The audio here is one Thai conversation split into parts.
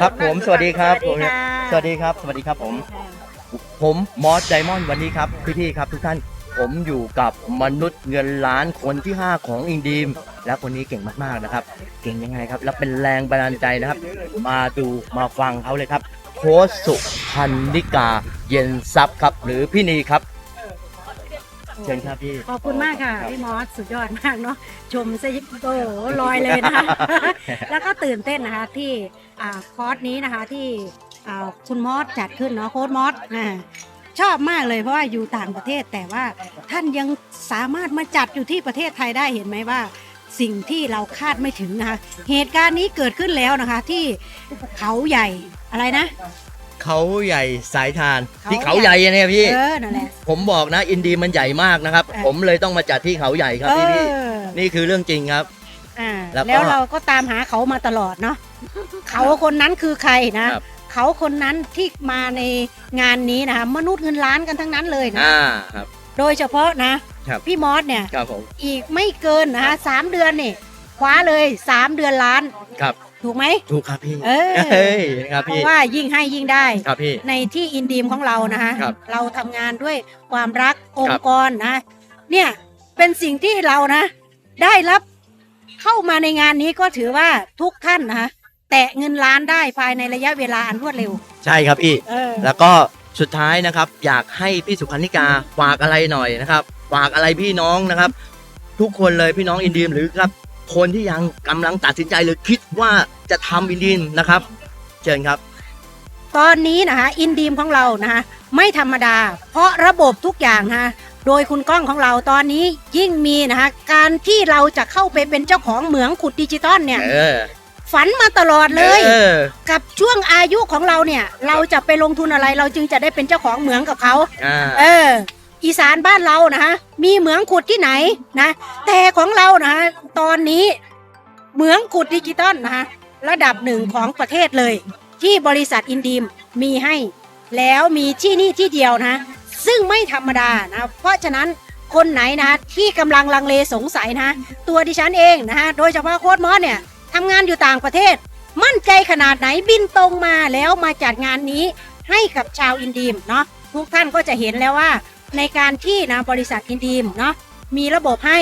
ครับผมสวัสดีครับสวัสดีค่ะสวัสดีครับ สวัสดีครับผม ผมมอสไดมอนด์วันนี้ครับพี่ๆครับ ทุกท่านผมอยู่กับมนุษย์เงินล้านคนที่ 5 ของอินดีม และคนนี้เก่งมากๆนะครับ เก่งยังไงครับ และเป็นแรงบันดาลใจนะครับ มาดูมาฟังเขาเลยครับ โค้ชสุพันนิกาเย็นซับครับ หรือพี่นีครับ เชิญครับพี่ ขอบคุณมากค่ะพี่มอสสุดยอดมากเนาะชมซะโอ้โหลอยเลยนะคะ แล้วก็ตื่นเต้นนะคะที่อ่าคอร์สนี้นะคะที่อ่าคุณมอสจัดขึ้นเนาะโค้ดมอสอ่าชอบมากเลยเพราะว่าอยู่ต่างประเทศแต่ว่าท่านยังสามารถมาจัดอยู่ที่ประเทศไทยได้เห็นไหมว่า สิ่งที่เราคาดไม่ถึงนะคะ เหตุการณ์นี้เกิดขึ้นแล้วนะคะที่เขาใหญ่อะไรนะ เขาใหญ่สายทานเขาที่เขาใหญ่เนี่ยพี่ เออนั่นแหละ ผมบอกนะ อินดีมันใหญ่มากนะครับเออผมเลยต้องมาจัดที่เขาใหญ่ครับเอพี่พี่อนี่คือเรื่องจริงครับ อ่าแล้วก็แล้วเราก็ตามหาเขามาตลอดเนาะ เขาคนนั้นคือใครนะ ครับ เขาคนนั้นที่มาในงานนี้นะคะมนุษย์เงินล้านกันทั้งนั้นเลยนะ อ่าครับ โดยเฉพาะนะครับ พี่มอสเนี่ย ครับผม อีกไม่เกินนะคะสามเดือนนี่คว้าเลยสามเดือนล้าน ครับ ถูกไหมถูกครับพี่เออเฮ้ยครับเพพี่ ราะว่ายิ่งให้ยิ่งได้ ครับพี่ ในที่อินดีมของเรานะคะครับเราทำงานด้วยความรักองค์กรนะ เนี่ยเป็นสิ่งที่เรานะ ได้รับเข้ามาในงานนี้ก็ถือว่าทุกท่านนะคะแตะเงินล้านได้ภายในระยะเวลาอันรวดเร็ว ใช่ครับพี่ เออ แล้วก็สุดท้ายนะครับ อยากให้พี่สุพันนิกาฝากอะไรหน่อยนะครับฝากอะไรพี่น้องนะครับ ทุกคนเลยพี่น้องอินดีมหรือครับ คนที่ยังกำลังตัดสินใจหรือคิดว่าจะทำอินดีมนะครับ เชิญครับ ตอนนี้นะคะอินดีมของเรานะคะไม่ธรรมดา เพราะระบบทุกอย่างนะคะโดยคุณก้องของเราตอนนี้ยิ่งมีนะคะการที่เราจะเข้าไปเป็นเจ้าของเหมืองขุดดิจิตอลเนี่ยเออ ฝันมาตลอดเลยออ กับช่วงอายุของเราเนี่ย เราจะไปลงทุนอะไรเราจึงจะได้เป็นเจ้าของเหมืองกับเขา อ่า เออ อีสานบ้านเรานะคะมีเหมืองขุดที่ไหนนะ แต่ของเรานะคะตอนนี้เหมืองขุดดิจิตอลนะคะระดับหนึ่งของประเทศเลย ที่บริษัทอินดีมมีให้ แล้วมีที่นี่ที่เดียวนะ ซึ่งไม่ธรรมดานะ เพราะฉะนั้นคนไหนนะที่กำลังลังเลสงสัยนะ ตัวดิฉันเองนะฮะโดยเฉพาะโค้ดมอสเนี่ยทำงานอยู่ต่างประเทศ มั่นใจขนาดไหนบินตรงมาแล้วมาจัดงานนี้ให้กับชาวอินดีมเนาะทุกท่านก็จะเห็นแล้วว่า ในการที่นะบริษัทอินดีมเนาะมีระบบให้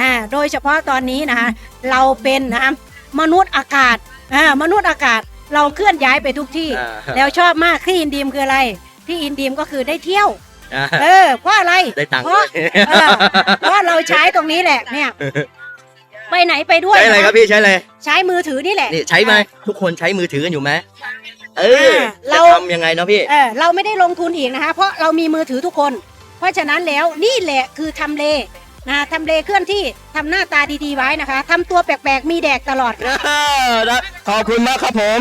อ่าโดยเฉพาะตอนนี้นะคะเราเป็นนะคะมนุษย์อากาศอ่ามนุษย์อากาศเราเคลื่อนย้ายไปทุกที่อ่าแล้วชอบมากที่อินดีมคืออะไร ที่อินดีมก็คือได้เที่ยวอ่าเออเพราะอะไรได้ตังค์เพราะเออเพราะเราใช้ตรงนี้แหละเนี่ยไปไหนไปด้วยใช้อะไรนะครับพี่ใช้อะไรใช้มือถือนี่แหละนี่ใช้ไหมทุกคนใช้มือถือกันอยู่ไหมเอออ่าจะเราทำยังไงเนาะพี่เออเราไม่ได้ลงทุนอีกนะคะเพราะเรามีมือถือทุกคน เพราะฉะนั้นแล้วนี่แหละคือทำเลนะทำเลเคลื่อนที่ทำหน้าตาดีๆไว้นะคะทำตัวแปลกๆมีแดกตลอดขอบคุณมากครับผม